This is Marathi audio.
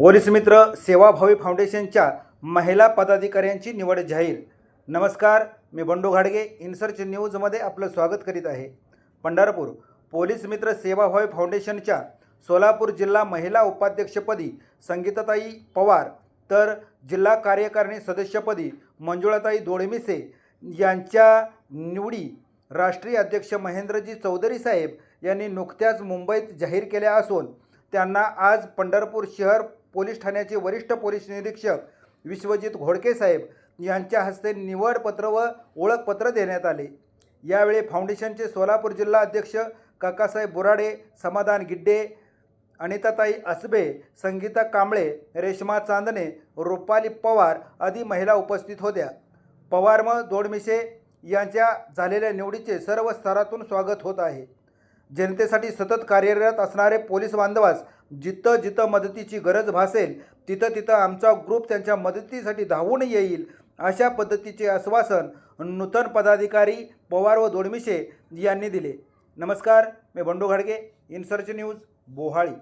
पोलीस मित्र सेवाभावी फाउंडेशनच्या महिला पदाधिकाऱ्यांची निवड जाहीर. नमस्कार मी बंडू घाडगे इन्सर्च न्यूजमध्ये आपलं स्वागत करीत आहे. पंढरपूर पोलीस मित्र सेवाभावी फाउंडेशनच्या सोलापूर जिल्हा महिला उपाध्यक्षपदी संगीताताई पवार तर जिल्हा कार्यकारिणी सदस्यपदी मंजुळाताई दोडमिसे यांच्या निवडी राष्ट्रीय अध्यक्ष महेंद्रजी चौधरी साहेब यांनी नुकत्याच मुंबईत जाहीर केल्या असून त्यांना आज पंढरपूर शहर पोलीस ठाण्याचे वरिष्ठ पोलीस निरीक्षक विश्वजित घोडके साहेब यांच्या हस्ते निवडपत्र व ओळखपत्र देण्यात आले. यावेळी फाउंडेशनचे सोलापूर जिल्हा अध्यक्ष काकासाहेब बोराडे समाधान गिड्डे अनिताताई असबे संगीता कांबळे रेश्मा चांदणे रुपाली पवार आदी महिला उपस्थित होत्या. पवार म दोडमिसे यांच्या झालेल्या निवडीचे सर्व स्तरातून स्वागत होत आहे. जनतेसाठी सतत कार्यरत असणारे पोलीस बांधवास जिथं जिथं मदतीची गरज भासेल तिथं तिथं आमचा ग्रुप त्यांच्या मदतीसाठी धावून येईल अशा पद्धतीचे आश्वासन नूतन पदाधिकारी पवार व दोडमिशे यांनी दिले. नमस्कार मी बंडू घाडगे इन्सर्च न्यूज बोहाळी.